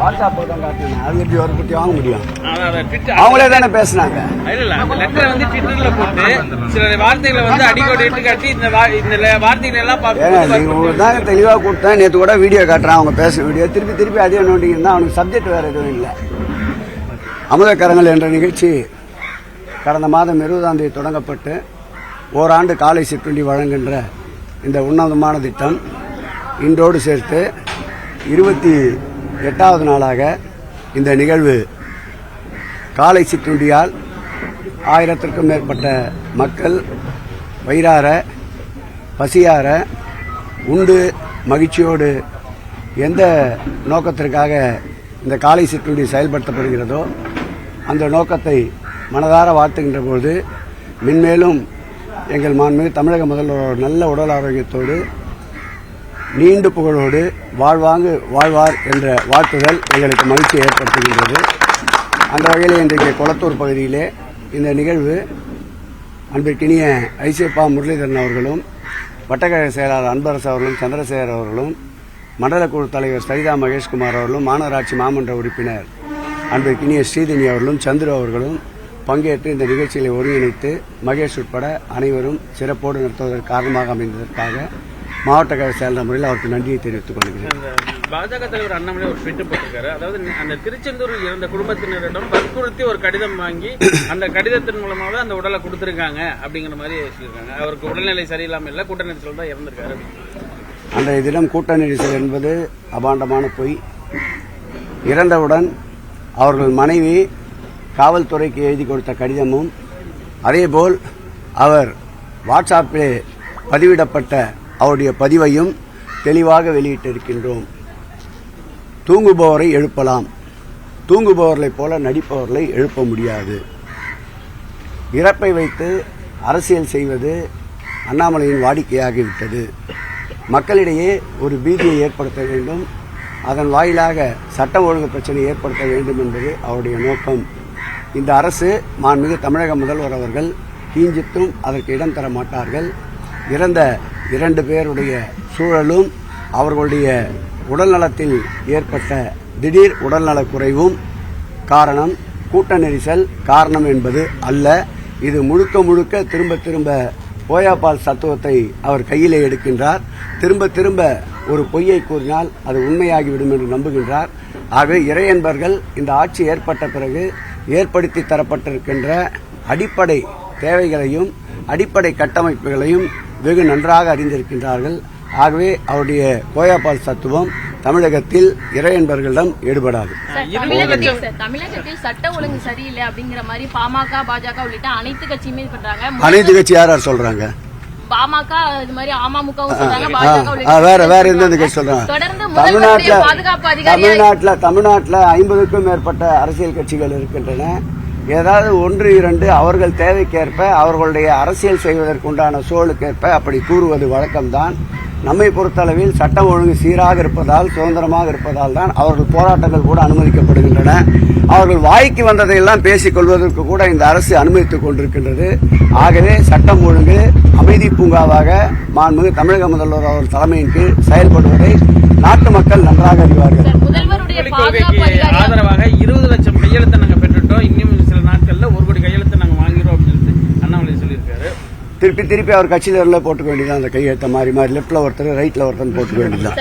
WhatsApp தான் காட்டுங்க. அது எப்படி ஒரு குட்டி வாங்க முடியும்? அவங்களே தானே பேசுனாங்க. லெட்டரை வந்து ட்விட்டர்ல போட்டு சில வார்த்தைகளை வந்து அடிக்கடி காட்டி இந்த வார்த்தைகளை எல்லாம் உங்களுக்கு தாங்க தெளிவாக கொடுத்தேன். நேற்று கூட வீடியோ காட்டுறான். அவங்க பேசுற வீடியோ திருப்பி திருப்பி அதே நோண்டிங்கன்னா அவனுக்கு சப்ஜெக்ட் வேற எதுவும் இல்லை. அமுதக்கரங்கள் என்ற நிகழ்ச்சி கடந்த மாதம் இருபதாம் தேதி தொடங்கப்பட்டு ஓராண்டு காலை சிற்றுண்டி வழங்குகின்ற இந்த உன்னதமான திட்டம் இன்றோடு சேர்த்து இருபத்தி எட்டாவது நாளாக இந்த நிகழ்வு காலை சிற்றுண்டியால் ஆயிரத்திற்கும் மேற்பட்ட மக்கள் வயிறார பசியார உண்டு மகிழ்ச்சியோடு எந்த நோக்கத்திற்காக இந்த காலை சிற்றுண்டி செயல்படுத்தப்படுகிறதோ அந்த நோக்கத்தை மனதார வாழ்த்துகின்ற பொழுது மென்மேலும் எங்கள் மாண்புமிகு தமிழக முதல்வர் நல்ல உடல் ஆரோக்கியத்தோடு நீண்டு புகழோடு வாழ்வாங்கு வாழ்வார் என்ற வாழ்த்துதல் எங்களுக்கு மகிழ்ச்சியை ஏற்படுத்துகின்றது. அந்த வகையில் இன்றைக்கு கொளத்தூர் பகுதியிலே இந்த நிகழ்வு அன்பிற்கினிய ஐசியப்பா முரளிதரன் அவர்களும் வட்டக்கழக செயலாளர் அன்பரசு அவர்களும் சந்திரசேகர் அவர்களும் மண்டல குழு தலைவர் சரிதா மகேஷ்குமார் அவர்களும் மாநகராட்சி மாமன்ற உறுப்பினர் அன்பிற்கினிய ஸ்ரீதினி அவர்களும் சந்துரு அவர்களும் பங்கேற்று இந்த நிகழ்ச்சிகளை ஒருங்கிணைத்து மகேஷ் உட்பட அனைவரும் சிறப்போடு நடத்துவதற்கு காரணமாக அமைந்ததற்காக மாவட்ட கழக செயலாளர் முறையில் அவருக்கு நன்றியை தெரிவித்துக் கொள்கிறேன். பாஜக தலைவர் அண்ணாமலை ஒரு ட்விட் போட்டிருக்காரு. அதாவது அந்த திருச்செந்தூர் இறந்த குடும்பத்தினரிடம் வற்புறுத்தி ஒரு கடிதம் வாங்கி அந்த கடிதத்தின் மூலமாவே அந்த உடலை கொடுத்திருக்காங்க அப்படிங்கிற மாதிரி சொல்லியிருக்காங்க. அவருக்கு உடல்நிலை சரியில்லாம இல்ல கூட்ட நெரிசல் தான் இறந்திருக்காரு. அன்றைய தினம் கூட்ட நெரிசல் என்பது அபாண்டமான பொய். இறந்தவுடன் அவர்கள் மனைவி காவல்துறைக்கு எழுதி கொடுத்த கடிதமும் அதேபோல் அவர் வாட்ஸ்அப்பில் பதிவிடப்பட்ட அவருடைய பதிவையும் தெளிவாக வெளியிட்டிருக்கின்றோம். தூங்குபவரை எழுப்பலாம். தூங்குபவர்களைப் போல நடிப்பவர்களை எழுப்ப முடியாது. இறப்பை வைத்து அரசியல் செய்வது அண்ணாமலையின் வாடிக்கையாகிவிட்டது. மக்களிடையே ஒரு பீதியை ஏற்படுத்த வேண்டும். அதன் வாயிலாக சட்ட ஒழுங்கு பிரச்சனை ஏற்படுத்த வேண்டும் என்பது அவருடைய நோக்கம். இந்த அரசு மாண்புமிகு தமிழக முதல்வர் அவர்கள் கீஞ்சித்தும் அதற்கு இடம் தர மாட்டார்கள். இறந்த இரண்டு பேருடைய சூழலும் அவர்களுடைய உடல்நலத்தில் ஏற்பட்ட திடீர் உடல்நலக் குறைவும் காரணம் கூட்ட நெரிசல் காரணம் என்பது அல்ல. இது முழுக்க முழுக்க திரும்ப திரும்ப போயாபால் சத்துவத்தை அவர் கையிலே எடுக்கின்றார். திரும்ப திரும்ப ஒரு பொய்யை கூறினால் அது உண்மையாகிவிடும் என்று நம்புகின்றார். ஆகவே இறையன்பர்கள் இந்த ஆட்சி ஏற்பட்ட பிறகு ஏற்படுத்தி தரப்பட்டிருக்கின்ற அடிப்படை தேவைகளையும் அடிப்படை கட்டமைப்புகளையும் வெகு நன்றாக அறிந்திருக்கின்றார்கள். ஆகவே அவருடைய கோயாபால் தத்துவம் தமிழகத்தில் இறையன்பர்களிடம் ஈடுபடாது. தமிழகத்தில் சட்ட ஒழுங்கு சரியில்லை அப்படிங்கிற மாதிரி பாமக பாஜக உள்ளிட்ட அனைத்து கட்சியுமே பண்றாங்க. அனைத்து கட்சி யார் யார் சொல்றாங்க? பாமக இது மாதிரி உள்ளிட்ட வேற வேற எந்தெந்த கட்சி சொல்றாங்க? தொடர்ந்து தமிழ்நாட்டுல தமிழ்நாட்டுல தமிழ்நாட்டுல ஐம்பதுக்கும் மேற்பட்ட அரசியல் கட்சிகள் இருக்கின்றன. ஏதாவது ஒன்று இரண்டு அவர்கள் தேவைக்கேற்ப அவர்களுடைய அரசியல் செய்வதற்குண்டான சூழலுக்கேற்ப அப்படி கூறுவது வழக்கம்தான். நம்மை பொறுத்தளவில் சட்டம் ஒழுங்கு சீராக இருப்பதால் சுதந்திரமாக இருப்பதால் தான் அவர்கள் போராட்டங்கள் கூட அனுமதிக்கப்படுகின்றன. அவர்கள் வாய்க்கு வந்ததையெல்லாம் பேசிக் கொள்வதற்கு கூட இந்த அரசு அனுமதித்துக் கொண்டிருக்கின்றது. ஆகவே சட்டம் ஒழுங்கு அமைதி பூங்காவாக மாண்புமிகு தமிழக முதல்வர் அவர்கள் தலைமையின் கீழ் செயல்படுவதை நாட்டு மக்கள் நன்றாக அறிவார்கள். ஆதரவாக இருபது லட்சம் கையெழுத்தை நாங்க பெற்றுட்டோம். இன்னும் சில நாட்கள்ல ஒரு கோடி கையெழுத்தை நாங்க வாங்கிறோம் அப்படின்னு அண்ணாமலை சொல்லியிருக்காரு. திருப்பி திருப்பி அவர் கட்சியில போட்டுக்க வேண்டியதான் அந்த கையெழுத்த மாறி மாறி லெப்ட்ல ஒருத்தர் ரைட்ல ஒருத்தர் போட்டுக்க வேண்டியதான்